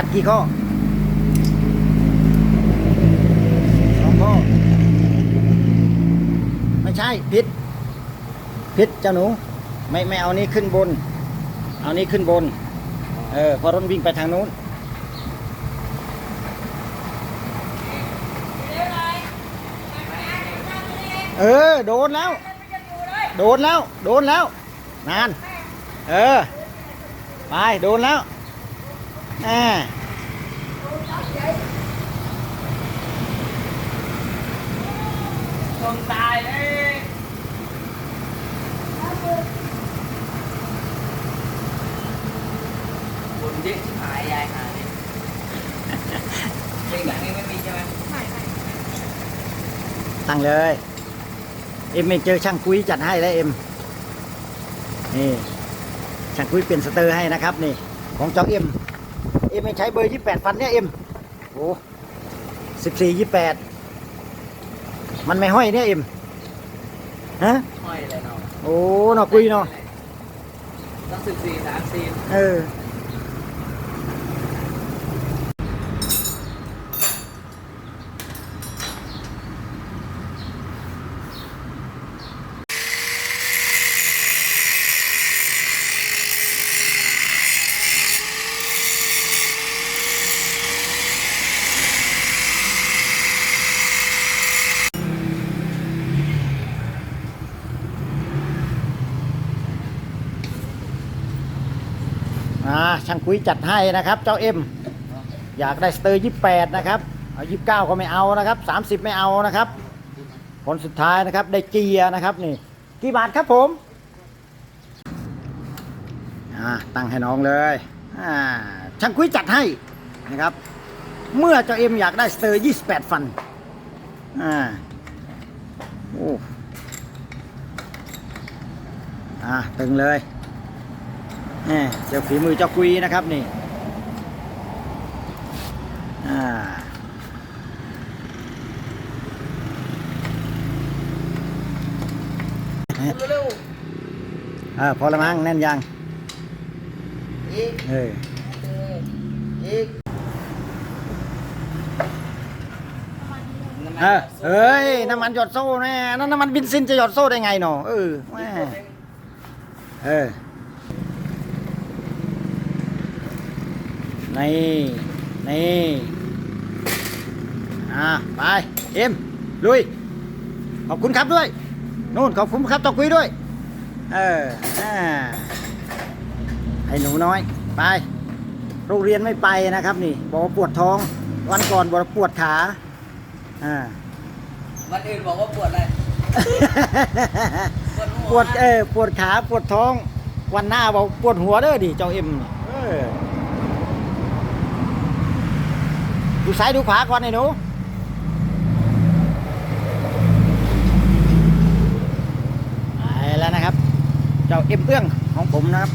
ัดกี่ข้อสองข้อ ไม่ใช่พิษพิษเจ้าหนู ไม่ไม่เอานี้ขึ้นบน เอานี้ขึ้นบน เออพอรถวิ่งไปทางนู้นเออ โดนแล้ว โดนแล้ว โดนแล้ว นาน เออ ไป โดนแล้วอ่า คนตายเลยคน เยอะชิบหายยายหาเนี่ยเพลงแบบนี้ไม่มีใช่ไหมตั้งเลย เอ็มไม่เจอช่างคุยจัดให้แล้วเอ็มนี่ช่างคุยเปลี่ยนสเตอร์ให้นะครับนี่ ของเจ้าเอ็มเอ็มไม่ใช้เบอร์ยี่แปดฟันเนี่ยเอ็มโอ้สิบสี่ยี่แปดมันไม่ห้อยเนี่ยเอ็มฮะห้อยเลยเนาะโอ้เนาะคุยเนาะต้องสิบสี่สามสี่เออ อ่าช่างคุยจัดให้นะครับ เจ้าเอ็มอยากได้สเตอร์ยี่แปดนะครับเอายี่เก้าก็ไม่เอานะครับสามสิบไม่เอานะครับ ผลสุดท้ายนะครับได้เกียร์นะครับนี่กี่บาทครับผมอ่าตั้งให้น้องเลยอ่าช่างคุยจัดให้นะครับ เมื่อเจ้าเอ็มอยากได้สเตอร์ยี่สิบแปดฟันอ่าโอ้อ่าตึงเลย แหม่เจ้าฝีมือเจ้ากุยนะครับนี่อ่าเร็วอ่าพอละมั้งแน่นยังๆอีกเอออีกเออเฮ้ย น้ำมันหยดโซ่แน่นั่นน้ำมันบินซินจะหยดโซ่ได้ไงหนอเออแม่เออ นี่นี่อ่าไปเอ็มลุย ขอบคุณครับด้วยนู่นขอบคุณครับตอคุยด้วย เอออ่าให้หนูน้อย ไป โรงเรียนไม่ไปนะครับ นี่ บอกว่าปวดท้อง วันก่อนบอกว่าปวดขาอ่าวันอื่นบอกว่าปวดอะไรปวดหัปวดเออปวดขาปวดท้อง วันหน้าบอกปวดหัวเด้อดิเจ้าเอ็มเออ ดูซ้ายดูขวาก่อนไอ้หนูไปแล้วนะครับ เจ้าเอ็มเอื้องของผมนะครับ